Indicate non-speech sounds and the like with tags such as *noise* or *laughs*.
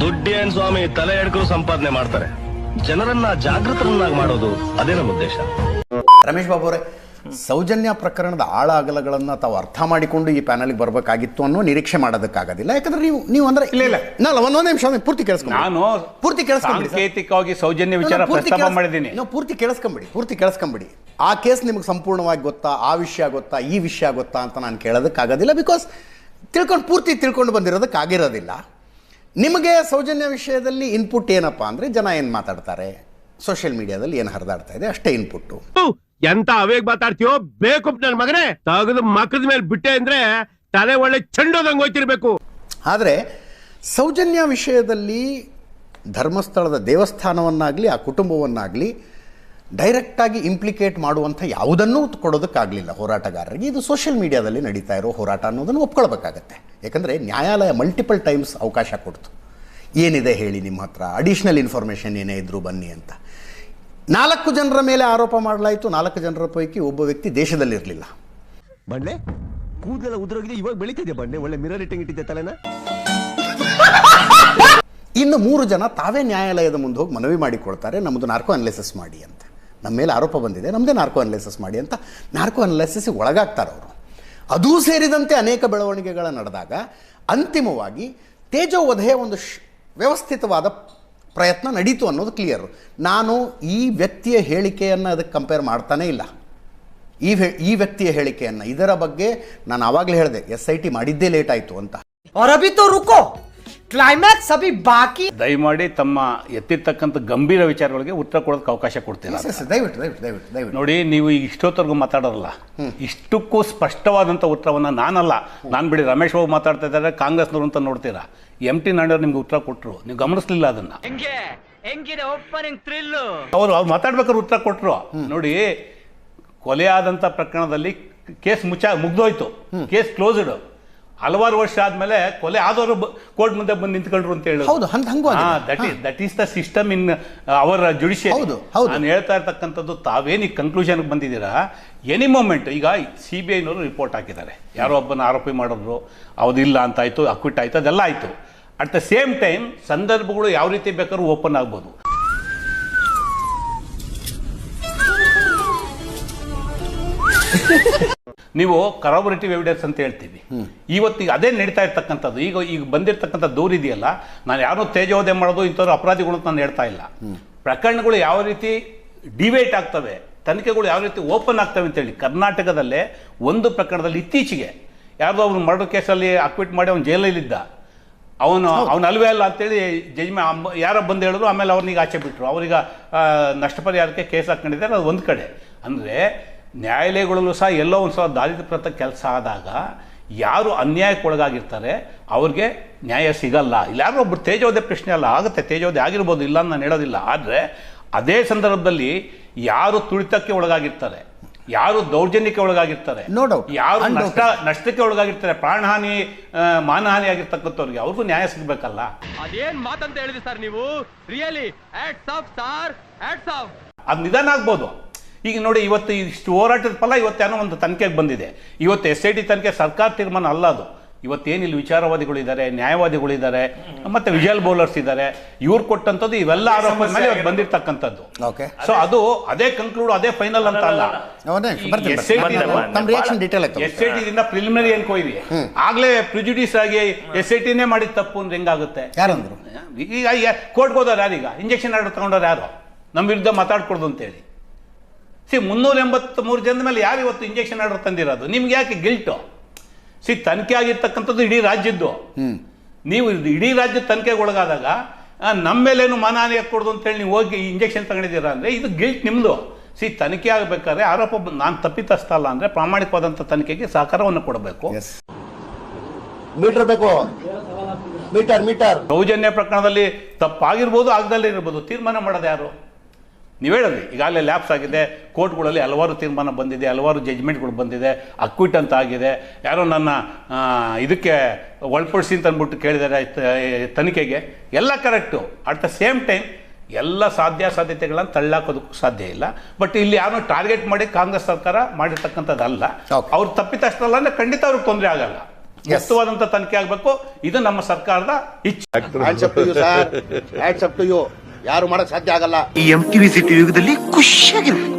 ದುಡ್ಡೇನ್ ಸ್ವಾಮಿ ತಲೆ ಎಡ್ಕರು ಸಂಪಾದನೆ ಮಾಡ್ತಾರೆ. ಜನರನ್ನ ಜಾಗೃತರನ್ನಾಗಿ ಮಾಡೋದು ಅದೇ ನಮ್ಮ ಉದ್ದೇಶ. ರಮೇಶ್ ಬಾಬು ಅವರೇ ಸೌಜನ್ಯ ಪ್ರಕರಣದ ಆಳ ಅಗಲಗಳನ್ನು ತಾವು ಅರ್ಥ ಮಾಡಿಕೊಂಡು ಈ ಪ್ಯಾನಲ್ಗೆ ಬರಬೇಕಾಗಿತ್ತು ಅನ್ನೋ ನಿರೀಕ್ಷೆ ಮಾಡೋದಕ್ಕಾಗೋದಿಲ್ಲ. ಯಾಕಂದ್ರೆ ನೀವು ನೀವು ಅಂದ್ರೆ ಇಲ್ಲ, ಇಲ್ಲ. ನಾನು ಒಂದೊಂದು ನಿಮಿಷ ಪೂರ್ತಿ ಕೇಳಿಸ್ಕೊಂಡು ನಾನು ಪೂರ್ತಿ ಕೇಳಿಸ್ಕೊಂಡ್ಬಿಡಿ ಸೌಜನ್ಯ ವಿಚಾರ ಪ್ರಸ್ತಾಪ ಮಾಡಿದ್ದೀನಿ. ನಾವು ಪೂರ್ತಿ ಕೇಳಿಸ್ಕೊಂಬಿಡಿ ಪೂರ್ತಿ ಕೇಳಿಸ್ಕೊಂಬಿಡಿ. ಆ ಕೇಸ್ ನಿಮಗೆ ಸಂಪೂರ್ಣವಾಗಿ ಗೊತ್ತಾ ಆ ವಿಷಯ ಗೊತ್ತಾ ಈ ವಿಷಯ ಗೊತ್ತಾ ಅಂತ ನಾನು ಕೇಳೋದಕ್ಕಾಗೋದಿಲ್ಲ ಬಿಕಾಸ್ ತಿಳ್ಕೊಂಡು ಪೂರ್ತಿ ತಿಳ್ಕೊಂಡು ಬಂದಿರೋದಕ್ಕಾಗಿರೋದಿಲ್ಲ. ನಿಮಗೆ ಸೌಜನ್ಯ ವಿಷಯದಲ್ಲಿ ಇನ್ಪುಟ್ ಏನಪ್ಪ ಅಂದ್ರೆ ಜನ ಏನು ಮಾತಾಡ್ತಾರೆ? ಸೋಷಿಯಲ್ ಮೀಡಿಯಾದಲ್ಲಿ ಏನು ಹರಿದಾಡ್ತಾ ಇದೆ? ಅಷ್ಟೇ ಇನ್ಪುಟ್ ಎಂತ ಅವೇಗ್ ಮಾತಾಡ್ತೀಯೋ ಬೇಕು ನನ್ನ ಮಗನೇ. ತಗದು ಮಕ್ಕದ ಮೇಲೆ ಬಿಟ್ಟೆ ಅಂದ್ರೆ ತಲೆ ಒಳ್ಳೆ ಚೆಂಡೋದಂಗೆ ಹೋಯ್ತಿರ್ಬೇಕು. ಆದರೆ ಸೌಜನ್ಯ ವಿಷಯದಲ್ಲಿ ಧರ್ಮಸ್ಥಳದ ದೇವಸ್ಥಾನವನ್ನಾಗಲಿ ಆ ಕುಟುಂಬವನ್ನಾಗಲಿ ಡೈರೆಕ್ಟಾಗಿ ಇಂಪ್ಲಿಕೇಟ್ ಮಾಡುವಂಥ ಯಾವುದನ್ನೂ ಕೊಡೋದಕ್ಕಾಗಲಿಲ್ಲ ಹೋರಾಟಗಾರರಿಗೆ. ಇದು ಸೋಷಿಯಲ್ ಮೀಡಿಯಾದಲ್ಲಿ ನಡೀತಾ ಇರೋ ಹೋರಾಟ ಅನ್ನೋದನ್ನು ಒಪ್ಕೊಳ್ಬೇಕಾಗತ್ತೆ. ಯಾಕಂದರೆ ನ್ಯಾಯಾಲಯ ಮಲ್ಟಿಪಲ್ ಟೈಮ್ಸ್ ಅವಕಾಶ ಕೊಡ್ತು. ಏನಿದೆ ಹೇಳಿ ನಿಮ್ಮ ಹತ್ರ? ಅಡಿಷ್ನಲ್ ಇನ್ಫಾರ್ಮೇಷನ್ ಏನೇ ಇದ್ದರೂ ಬನ್ನಿ ಅಂತ. ನಾಲ್ಕು ಜನರ ಮೇಲೆ ಆರೋಪ ಮಾಡಲಾಯಿತು. ನಾಲ್ಕು ಜನರ ಪೈಕಿ ಒಬ್ಬ ವ್ಯಕ್ತಿ ದೇಶದಲ್ಲಿರಲಿಲ್ಲ ಬಂಡೆ ಕೂದಲೆಲ್ಲ ಉದುರೋಗಿದೆ ಇವಾಗ ಬೆಳಿತಿದೆ ಬಂಡೆ ಒಳ್ಳೆ ಮಿರರ್ ಇಟ್ಟಿಂಗ್ ಇಟ್ಟಿದ್ದೆ ತಲೆನ? ಇನ್ನು ಮೂರು ಜನ ತಾವೇ ನ್ಯಾಯಾಲಯದ ಮುಂದೆ ಹೋಗಿ ಮನವಿ ಮಾಡಿಕೊಳ್ತಾರೆ. ನಮ್ಮದು ನಾರ್ಕೋ ಅನಲೈಸಿಸ್ ಮಾಡಿ ಅಂತ. ನಮ್ಮ ಮೇಲೆ ಆರೋಪ ಬಂದಿದೆ ನಮ್ಮದೇ ನಾರ್ಕೋ ಅನಲೈಸಿಸ್ ಮಾಡಿ ಅಂತ ನಾರ್ಕೋ ಅನಲೈಸಿಸ್ಗೆ ಒಳಗಾಗ್ತಾರೆ ಅವರು. ಅದೂ ಸೇರಿದಂತೆ ಅನೇಕ ಬೆಳವಣಿಗೆಗಳ ನಡೆದಾಗ ಅಂತಿಮವಾಗಿ ತೇಜೋವಧೆಯ ಒಂದು ಶ್, ವ್ಯವಸ್ಥಿತವಾದ ಪ್ರಯತ್ನ ನಡೀತು ಅನ್ನೋದು ಕ್ಲಿಯರ್ ನಾನು ಈ ವ್ಯಕ್ತಿಯ ಹೇಳಿಕೆಯನ್ನು ಅದಕ್ಕೆ ಕಂಪೇರ್ ಮಾಡ್ತಾನೆ ಇಲ್ಲ. ಈ ಈ ವ್ಯಕ್ತಿಯ ಹೇಳಿಕೆಯನ್ನು. ಇದರ ಬಗ್ಗೆ ನಾನು ಆವಾಗಲೇ ಹೇಳಿದೆ, ಎಸ್ ಐ ಟಿ ಮಾಡಿದ್ದೇ ಲೇಟ್ ಆಯಿತು ಅಂತ. ಕ್ಲೈಮ್ಯಾಕ್ಸ್ ಅಭಿ ಬಾಕಿ ದಯಮಾಡಿ ತಮ್ಮ ಎತ್ತಿರ್ತಕ್ಕಂಥ ಗಂಭೀರ ವಿಚಾರಗಳಿಗೆ ಉತ್ತರ ಕೊಡೋದಕ್ಕೆ ಅವಕಾಶ ಕೊಡ್ತೀರಾ ಸರ್ ದಯವಿಟ್ಟು ದಯವಿಟ್ಟು ದಯವಿಟ್ಟು ನೋಡಿ ನೀವು ಈಗ ಇಷ್ಟೊತ್ತರೆಗೂ ಇಷ್ಟಕ್ಕೂ ಸ್ಪಷ್ಟವಾದಂಥ ಉತ್ತರವನ್ನು ನಾನಲ್ಲ. ನಾನು ಬಿಡಿ ರಮೇಶ್ ಬಾಬು ಮಾತಾಡ್ತಾ ಇದ್ದಾರೆ ಕಾಂಗ್ರೆಸ್ನವರು ಅಂತ ನೋಡ್ತೀರಾ? ಎಂ ಟಿ ನಾಡೋರು ನಿಮ್ಗೆ ಉತ್ತರ ಕೊಟ್ಟರು ನೀವು ಗಮನಿಸಲಿಲ್ಲ ಅದನ್ನ. ಅವರು ಅವ್ರು ಮಾತಾಡ್ಬೇಕಾದ್ರೆ ಉತ್ತರ ಕೊಟ್ಟರು ನೋಡಿ ಕೊಲೆ ಪ್ರಕರಣದಲ್ಲಿ ಕೇಸ್ ಮುಚ್ಚ ಮುಗ್ದೋಯ್ತು. ಕೇಸ್ ಕ್ಲೋಸ್ಡ್ ಹಲವಾರು ವರ್ಷ ಆದ್ಮೇಲೆ ಕೊಲೆ ಆದವರು ಕೋರ್ಟ್ ಮುಂದೆ ಬಂದು ನಿಂತ್ಕೊಂಡ್ರು ಅಂತ ಹೇಳಿ ಹೌದು, ಹಂಗ್-. That is that is the system in ಅವರ ಜುಡಿಷಿಯರಿ ಹೌದು, ಹೌದು. ನಾನು ಹೇಳ್ತಾ ಇರ್ತಕ್ಕಂಥದ್ದು ತಾವೇನು ಈ ಕನ್ಕ್ಲೂಷನ್ ಬಂದಿದ್ದೀರಾ? ಎನಿ ಮೊಮೆಂಟ್ ಈಗ ಸಿ ಬಿ ಐನವರು ರಿಪೋರ್ಟ್ ಹಾಕಿದ್ದಾರೆ. ಯಾರೋ ಒಬ್ಬನ ಆರೋಪಿ ಮಾಡಿದ್ರು ಅವ್ದಿಲ್ಲ ಅಂತ ಆಯ್ತು ಅಕ್ವಿಟ್ ಆಯ್ತು ಅದೆಲ್ಲ ಆಯ್ತು. ಅಟ್ ದ ಸೇಮ್ ಟೈಮ್ ಸಂದರ್ಭಗಳು ಯಾವ ರೀತಿ ಬೇಕಾದ್ರೂ ಓಪನ್ ಆಗ್ಬೋದು. *laughs* ನೀವು ಕರಾಬರೇಟಿವ್ ಎವಿಡೆನ್ಸ್ ಅಂತ ಹೇಳ್ತೀವಿ. ಇವತ್ತಿಗೆ ಅದೇ ನಡೀತಾ ಇರ್ತಕ್ಕಂಥದ್ದು. ಈಗ ಈಗ ಬಂದಿರತಕ್ಕಂಥ ದೂರ ಇದೆಯಲ್ಲ ನಾನು ಯಾರು ತೇಜೋದಯ ಮಾಡೋದು ಇಂಥವ್ರು ಅಪರಾಧಿಗಳು ಅಂತ ನಾನು ಹೇಳ್ತಾ ಇಲ್ಲ. ಪ್ರಕರಣಗಳು ಯಾವ ರೀತಿ ಡಿವೇಟ್ ಆಗ್ತವೆ ತನಿಖೆಗಳು ಯಾವ ರೀತಿ ಓಪನ್ ಆಗ್ತವೆ ಅಂತೇಳಿ ಕರ್ನಾಟಕದಲ್ಲೇ ಒಂದು ಪ್ರಕರಣದಲ್ಲಿ ಇತ್ತೀಚೆಗೆ ಯಾರ್ದೋ ಅವ್ನು ಮರ್ಡರ್ ಕೇಸಲ್ಲಿ ಅಕ್ವಿಟ್ ಮಾಡಿ ಅವನು ಜೈಲಲ್ಲಿದ್ದ. ಅವನು ಅವನು ಅಲ್ವೇ ಅಲ್ಲ ಅಂತೇಳಿ ಜಜ್ಮೆ ಯಾರೋ ಬಂದು ಹೇಳಿದ್ರು ಆಮೇಲೆ ಅವ್ರನ್ನೀಗ ಆಚೆ ಬಿಟ್ಟರು ಅವ್ರೀಗ ನಷ್ಟಪರಿಹಾರಕ್ಕೆ ನಷ್ಟ ಪರಿಹಾರಕ್ಕೆ ಕೇಸ್ ಹಾಕೊಂಡಿದ್ದಾರೆ ಅದು ಒಂದು ಕಡೆ. ಅಂದರೆ ನ್ಯಾಯಾಲಯಗಳಲ್ಲೂ ಸಹ ಎಲ್ಲೋ ಒಂದು ಸಲ ದಾರಿದ್ರ್ಯಪ್ರತ ಕೆಲಸ ಆದಾಗ ಯಾರು ಅನ್ಯಾಯಕ್ಕೊಳಗಾಗಿರ್ತಾರೆ ಅವ್ರಿಗೆ ನ್ಯಾಯ ಸಿಗಲ್ಲ. ಇಲ್ಲ ಒಬ್ಬರು ಒಬ್ರು ತೇಜೋದೆ ಪ್ರಶ್ನೆ ಅಲ್ಲ ಆಗುತ್ತೆ ತೇಜೋದೆ ಆಗಿರ್ಬೋದು ಇಲ್ಲ ಅಂತ ನಾನು ಹೇಳೋದಿಲ್ಲ. ಆದರೆ ಅದೇ ಸಂದರ್ಭದಲ್ಲಿ ಯಾರು ತುಳಿತಕ್ಕೆ ಒಳಗಾಗಿರ್ತಾರೆ ಯಾರು ದೌರ್ಜನ್ಯಕ್ಕೆ ಒಳಗಾಗಿರ್ತಾರೆ. ಯಾರು ನಷ್ಟ ನಷ್ಟಕ್ಕೆ ಒಳಗಾಗಿರ್ತಾರೆ ಪ್ರಾಣಹಾನಿ ಮಾನಹಾನಿ ಆಗಿರ್ತಕ್ಕಂಥವ್ರಿಗೆ ಅವ್ರಿಗೂ ನ್ಯಾಯ ಸಿಗ್ಬೇಕಲ್ಲ? ಅದೇನ್ ಮಾತಂತ ಹೇಳಿದ್ರಿ ಸರ್ ನೀವು? ರಿಯಲಿ ಆಫ್ ಆಫ್ ಅದು ನಿಧಾನ ಆಗ್ಬೋದು. ಈಗ ನೋಡಿ ಇವತ್ತು ಇಷ್ಟು ಹೋರಾಟದ ಫಲ ಇವತ್ತೇನೋ ಒಂದು ತನಿಖೆಗೆ ಬಂದಿದೆ. ಇವತ್ತು ಎಸ್ ಐ ಟಿ ತನಿಖೆ ಸರ್ಕಾರ ತೀರ್ಮಾನ ಅಲ್ಲ ಅದು. ಇವತ್ತೇನಿಲ್ಲ ವಿಚಾರವಾದಿಗಳಿದ್ದಾರೆ ನ್ಯಾಯವಾದಿಗಳಿದ್ದಾರೆ ಮತ್ತೆ ವಿಜಯಲ್ ಬೌಲರ್ಸ್ ಇದ್ದಾರೆ ಇವ್ರು ಕೊಟ್ಟಂಥದ್ದು ಇವೆಲ್ಲ ಆರೋಪ ಮೇಲೆ ಇವತ್ತು ಬಂದಿರ್ತಕ್ಕಂಥದ್ದು. ಓಕೆ ಸೊ ಅದು ಅದೇ ಕನ್ಕ್ಲೂಡ್ ಅದೇ ಫೈನಲ್ ಅಂತ ಅಲ್ಲ. ಎಸ್ ಐ ಟಿದಿಂದ ಪ್ರಿಲಿಮಿನರಿ ಎನ್ಕ್ವೈರಿ ಆಗ್ಲೇ ಪ್ರಿಜುಡಿಸ್ ಆಗಿ ಎಸ್ ಐ ಟಿನೇ ಮಾಡಿದ ತಪ್ಪು ಅಂದ್ರೆ ಹೆಂಗಾಗುತ್ತೆ? ಯಾರಂದ್ರು? ಈಗ ಕೋರ್ಟ್ಗೆ ಹೋದವ್ರು ಯಾರೀಗ? ಇಂಜೆಕ್ಷನ್ ಆರ್ಡರ್ ತಗೊಂಡವ್ರು ಯಾರು? ನಮ್ಮ ವಿರುದ್ಧ ಮಾತಾಡ್ಕೊಡ್ದು ಅಂತೇಳಿ. ಸಿ ಮುನ್ನೂರ ಎಂಬತ್ಮೂರು ಜನದ ಮೇಲೆ ಯಾರು ಇವತ್ತು ಇಂಜೆಕ್ಷನ್ ಆರ್ಡರ್ ತಂದಿರೋದು ನಿಮ್ಗೆ ಯಾಕೆ ಗಿಲ್ಟು ಸಿ ತನಿಖೆ ಆಗಿರ್ತಕ್ಕಂಥದ್ದು ಇಡೀ ರಾಜ್ಯದ್ದು. ನೀವು ಇದು ಇಡೀ ರಾಜ್ಯದ ತನಿಖೆಗೆ ಒಳಗಾದಾಗ ನಮ್ಮ ಮೇಲೇನು ಮಾನಹಾನಿ ಕೊಡೋದು ಅಂತೇಳಿ ನೀವು ಹೋಗಿ ಇಂಜೆಕ್ಷನ್ ತಗೊಂಡಿದ್ದೀರಾ ಅಂದರೆ ಇದು ಗಿಲ್ಟ್ ನಿಮ್ಮದು ಸಿ ತನಿಖೆ ಆಗಬೇಕಾದ್ರೆ ಆರೋಪ ನಾನು ತಪ್ಪಿತಸ್ಥ ಅಲ್ಲ ಅಂದರೆ ಪ್ರಾಮಾಣಿಕವಾದಂಥ ತನಿಖೆಗೆ ಸಹಕಾರವನ್ನು ಕೊಡಬೇಕು. ಮೀಟರ್ ಬೇಕು. ಮೀಟರ್ ಮೀಟರ್ ಸೌಜನ್ಯ ಪ್ರಕರಣದಲ್ಲಿ ತಪ್ಪಾಗಿರ್ಬೋದು ಆಗದಲ್ಲೇ ಇರ್ಬೋದು. ತೀರ್ಮಾನ ಮಾಡೋದು ಯಾರು? ನೀವು ಹೇಳಿದ್ರಿ ಈಗಾಗಲೇ ಲ್ಯಾಪ್ಸ್ ಆಗಿದೆ ಕೋರ್ಟ್ಗಳಲ್ಲಿ ಹಲವಾರು ತೀರ್ಮಾನ ಬಂದಿದೆ ಹಲವಾರು ಜಜ್ಮೆಂಟ್ಗಳು ಬಂದಿದೆ ಅಕ್ವಿಟ್ ಅಂತ ಆಗಿದೆ. ಯಾರೋ ನನ್ನ ಆ, ಇದಕ್ಕೆ ಒಳಪಡಿಸಿ ಅಂತ ಅಂದ್ಬಿಟ್ಟು ಕೇಳಿದ್ದಾರೆ ತನಿಖೆಗೆ. ಎಲ್ಲ correct at the same time ಎಲ್ಲ ಸಾಧ್ಯ ಸಾಧ್ಯಾಸಾಧ್ಯತೆಗಳನ್ನು ತಳ್ಳಾಕೋದಕ್ಕೂ ಸಾಧ್ಯ ಇಲ್ಲ. ಬಟ್ ಇಲ್ಲಿ ಯಾರು ಟಾರ್ಗೆಟ್ ಮಾಡಿ ಕಾಂಗ್ರೆಸ್ ಸರ್ಕಾರ ಮಾಡಿರ್ತಕ್ಕಂಥದ್ದಲ್ಲ. ಅವ್ರು ಅಂದರೆ ಖಂಡಿತ ಅವ್ರಿಗೆ ತೊಂದರೆ ಆಗಲ್ಲ. ಮುಕ್ತವಾದಂಥ ತನಿಖೆ ಆಗಬೇಕು. ಇದು ನಮ್ಮ ಸರ್ಕಾರದ ಇಚ್ಛೆ. ಯಾರು ಮಾಡಕ್ ಸಾಧ್ಯ ಆಗಲ್ಲ. ಈ ಎಂ ಟಿವಿ ಸಿಟಿ ಯುಗದಲ್ಲಿ ಖುಷಿಯಾಗಿರು